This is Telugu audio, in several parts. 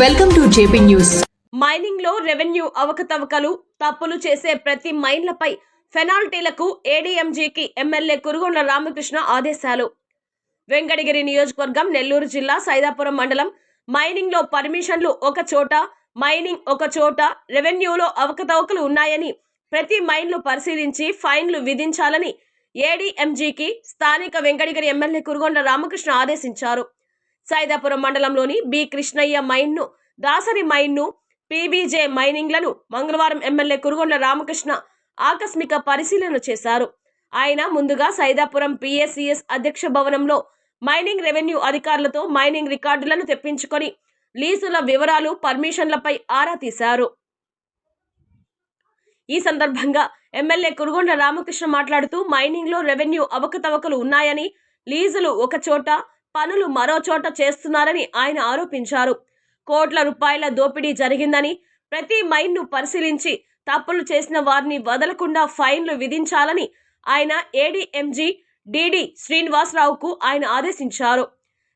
Welcome to JP news. మైనింగ్లో revenue అవకతవకలు తప్పులు చేసే ప్రతి మైన్లపై పెనాల్టీలకు ఏడీఎంజీకి ఎమ్మెల్యే కురుగొండ రామకృష్ణ ఆదేశాలు. వెంకటగిరి నియోజకవర్గం నెల్లూరు జిల్లా సైదాపురం మండలం మైనింగ్లో పర్మిషన్లు ఒక చోట మైనింగ్ ఒక చోట రెవెన్యూలో అవకతవకలు ఉన్నాయని ప్రతి మైన్లు పరిశీలించి ఫైన్లు విధించాలని ఏడీఎంజీకి స్థానిక వెంకటగిరి ఎమ్మెల్యే కురుగొండ రామకృష్ణ ఆదేశించారు. సైదాపురం మండలంలోని బి కృష్ణయ్య మైన్ను దాసరి మైన్ను పీబీజే మైనింగ్లను మంగళవారం ఎమ్మెల్యే కురుగొండ రామకృష్ణ ఆకస్మిక పరిశీలన చేశారు. ఆయన ముందుగా సైదాపురం పిఎస్సిఎస్ అధ్యక్ష భవనంలో మైనింగ్ రెవెన్యూ అధికారులతో మైనింగ్ రికార్డులను తెప్పించుకొని లీజుల వివరాలు పర్మిషన్లపై ఆరా తీశారు. ఈ సందర్భంగా ఎమ్మెల్యే కురుగొండ రామకృష్ణ మాట్లాడుతూ మైనింగ్లో రెవెన్యూ అవకతవకలు ఉన్నాయని లీజులు ఒకచోట పనులు మరో చోట చేస్తున్నారని ఆయన ఆరోపించారు. కోట్ల రూపాయల దోపిడీ జరిగిందని ప్రతి మైన్ను పరిశీలించి తప్పులు చేసిన వారిని వదలకుండా ఫైన్లు విధించాలని ఆయన ఏడీఎంజీ డిడి శ్రీనివాసరావుకు ఆయన ఆదేశించారు.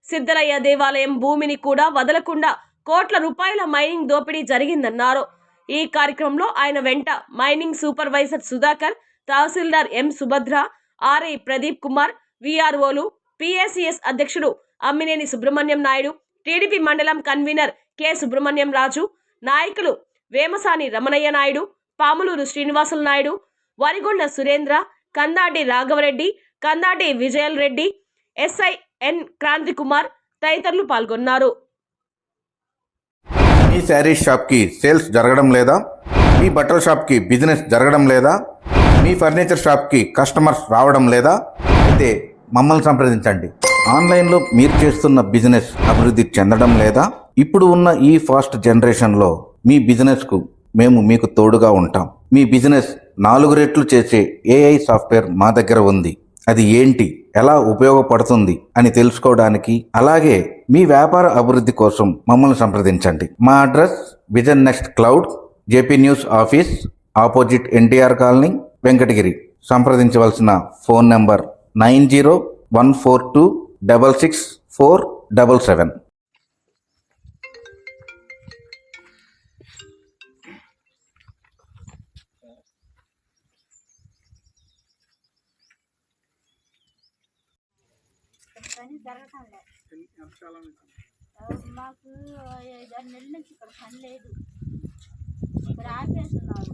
సిద్ధలయ్య దేవాలయం భూమిని కూడా వదలకుండా కోట్ల రూపాయల మైనింగ్ దోపిడీ జరిగిందన్నారు. ఈ కార్యక్రమంలో ఆయన వెంట mining supervisor Sudhakar tahsildar M Subhadra RI Pradeep Kumar విఆర్ఓలు PSCS అధ్యక్షుడు అమ్మినేని సుబ్రహ్మణ్యం నాయుడు టీడీపీ మండలం కన్వీనర్ కె. సుబ్రహ్మణ్యం రాజు నాయకులు వేమసాని రమణయ్య నాయుడు పాములూరు శ్రీనివాసులు నాయుడు వరిగొండ సురేంద్ర కందాటి రాఘవరెడ్డి కందాటి విజయల్ రెడ్డి ఎస్ఐ ఎన్ క్రాంతి కుమార్ తదితరులు పాల్గొన్నారు. మీ శారీ షాప్కి సేల్స్ జరగడం లేదా? మీ బట్టల షాప్కి బిజినెస్ జరగడం లేదా? మీ ఫర్నిచర్ షాప్కి కస్టమర్స్ రావడం లేదా? అయితే మమ్మల్ని సంప్రదించండి. ఆన్లైన్లో మీరు చేస్తున్న బిజినెస్ అభివృద్ధి చెందడం లేదా? ఇప్పుడు ఉన్న ఈ ఫాస్ట్ జనరేషన్లో మీ బిజినెస్కు మేము మీకు తోడుగా ఉంటాం. మీ బిజినెస్ నాలుగు రెట్లు చేసే ఏఐ సాఫ్ట్వేర్ మా దగ్గర ఉంది. అది ఏంటి? ఎలా ఉపయోగపడుతుంది? అని తెలుసుకోవడానికి అలాగే మీ వ్యాపార అభివృద్ధి కోసం మమ్మల్ని సంప్రదించండి. మా address vision next cloud JP news office opposite NTR colony Venkatagiri. సంప్రదించవలసిన phone number nine zero one four two double six four double seven. పని జరగటం లేదు మాకు ఐదారు నెలల నుంచి ఇక్కడ పని లేదు. ఇక్కడ ఆపేస్తున్నారు.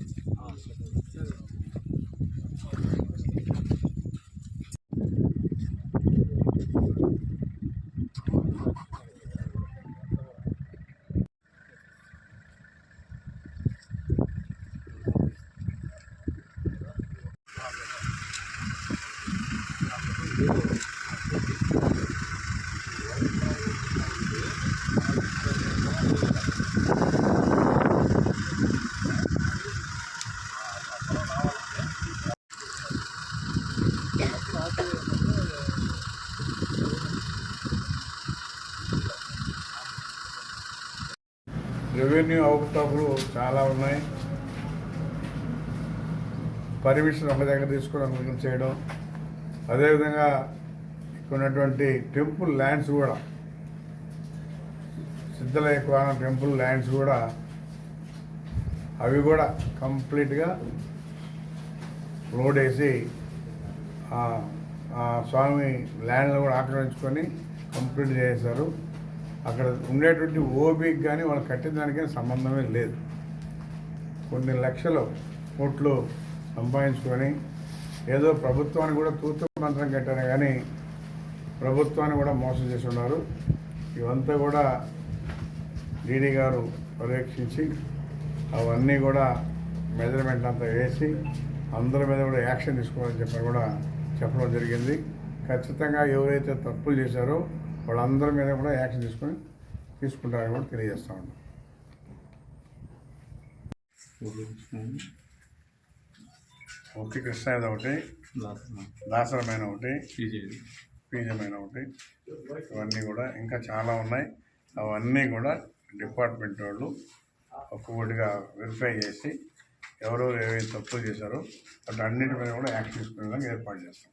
రెవెన్యూ అవకతవకలు చాలా ఉన్నాయి. పర్మిషన్ ఒక దగ్గర తీసుకోవడం చేయడం. అదేవిధంగా ఇక్కడ ఉన్నటువంటి టెంపుల్ ల్యాండ్స్ కూడా సిద్ధలయ కోన టెంపుల్ ల్యాండ్స్ కూడా అవి కూడా కంప్లీట్గా లోడ్ వేసి ఆ- స్వామి ల్యాండ్లు కూడా ఆక్రమించుకొని కంప్లీట్ చేశారు. అక్కడ ఉండేటువంటి ఓబీకి కానీ వాళ్ళు కట్టిన దానికైనా సంబంధమే లేదు. కొన్ని లక్షలు కోట్లు సంపాదించుకొని ఏదో ప్రభుత్వాన్ని కూడా తూతు మంత్రం కట్టారు కానీ ప్రభుత్వాన్ని కూడా మోసం చేసి ఉన్నారు ఇవంతా కూడా డీడీ గారు పర్యవేక్షించి అవన్నీ కూడా మెజర్మెంట్ అంతా వేసి అందరి మీద కూడా యాక్షన్ తీసుకోవాలని చెప్పి కూడా చెప్పడం జరిగింది. ఖచ్చితంగా ఎవరైతే తప్పులు చేశారో వాళ్ళందరి మీద కూడా యాక్షన్ తీసుకొని తీసుకుంటారని కూడా తెలియజేస్తా ఉన్నాం. ఒకటి కృష్ణాయుధ ఒకటి దాసరమైన ఒకటి పీజమైన ఒకటి ఇవన్నీ కూడా ఇంకా చాలా ఉన్నాయి. అవన్నీ కూడా డిపార్ట్మెంట్ వాళ్ళు ఒక్కొక్కటిగా వెరిఫై చేసి ఎవరెవరు ఏవైతే తప్పులు చేశారో వాటి అన్నిటి మీద కూడా యాక్షన్ తీసుకునే విధంగా ఏర్పాటు చేస్తాం.